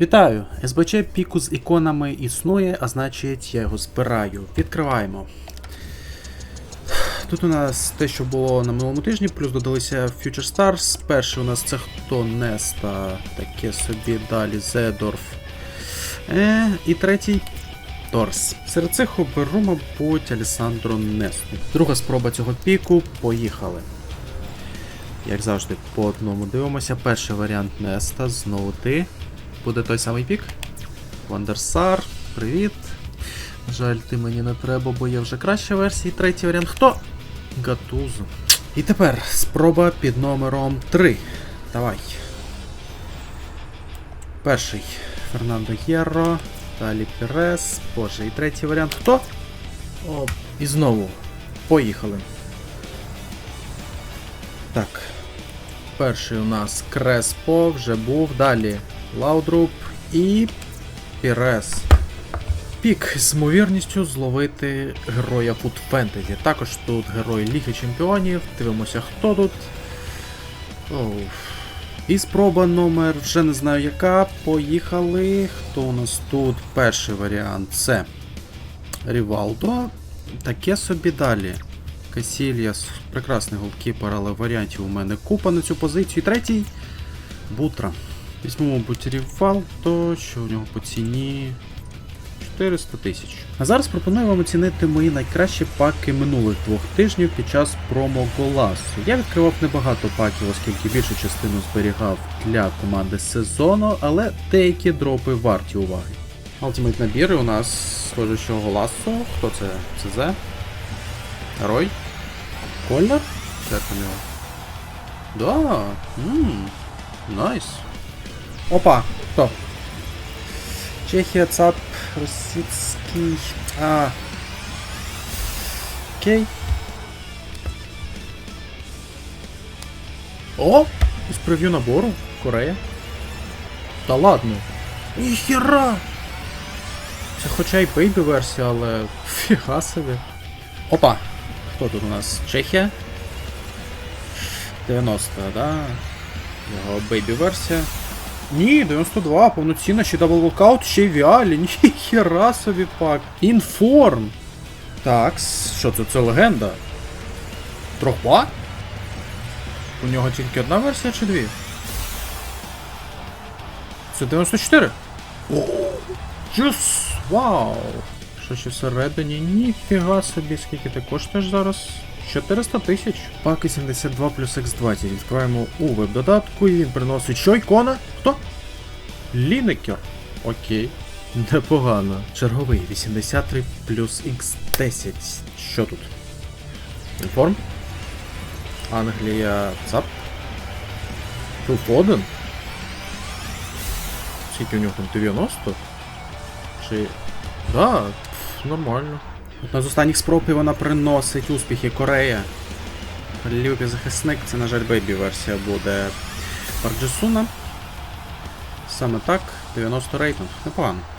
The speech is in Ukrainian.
Вітаю! СБЧ піку з іконами існує, а значить я його збираю. Відкриваємо. Тут у нас те, що було на минулому тижні, плюс додалися Future Stars. Перший у нас це хто Неста, таке собі далі Зедорф. Е, і третій Торс. Серед цих оберу, мабуть, Алісандро Несту. Друга спроба цього піку. Поїхали. Як завжди, по одному дивимося. Перший варіант Неста, знову ти. Буде той самий пік. Вандерсар, привіт. Жаль, ти мені не треба, бо є вже краща версія. Третій варіант. Хто? Гатузу. І тепер спроба під номером 3. Давай. Перший. Фернандо Єрро. Далі Перес. Боже, і третій варіант. Хто? О, і знову. Поїхали. Так. Перший у нас Креспо вже був. Далі Лаудруп і Пірес. Пік з ймовірністю зловити героя Food Fantasy. Також тут герой Ліги Чемпіонів. Дивимося, хто тут. Оу. І спроба номер вже не знаю яка. Поїхали. Хто у нас тут? Перший варіант це Рівалдо. Таке собі далі. Касільяс, прекрасний голкіпер, але варіантів у мене купа на цю позицію. Третій Бутра. Візьмемо, мабуть, Рівалдо, що у нього по ціні 400 тисяч. А зараз пропоную вам оцінити мої найкращі паки минулих двох тижнів під час промо Голасу. Я відкривав небагато паків, оскільки більшу частину зберігав для команди сезону, але деякі дропи варті уваги. Ultimate набіри у нас схоже, що Голасу. Хто це? ЦЗ? Рой? Кольнер? Як у нього? Да. Ммм. Найс. Опа! Хто? Чехія, ЦАП, Російський. А. Окей. О! Із прев'ю набору. Корея. Та ладно. Ніхіра! Це хоча й бейбі версія, але фіга собі. Опа! Хто тут у нас? Чехія? 90, да? Його бейбі версія. Ні, 92, повноцінна, ще дабл локаут, ще й віалі, ніхіра собі пак. Інформ. Так, що це? Це легенда? Трохпа? У нього тільки одна версія чи дві? Це 94? О, Джус! Вау! Що ще всередині? Ніфіга собі, скільки ти коштуєш зараз? 400 тисяч. Паки 72 плюс X20. Відкриваємо у веб-додатку і він приносить що ікона? Хто? Лінекер. Окей. Непогано. Черговий 83 плюс X10. Що тут? Інформ? Англія ЦАП. Філ Фоден? Скільки у нього там 90? Чи. Да, пф, нормально. Одна з останніх спроб і вона приносить успіхи Корея. Любий захисник, це, на жаль, бейбі версія буде Парджесуна. Саме так, 90 рейтинг. Непогано.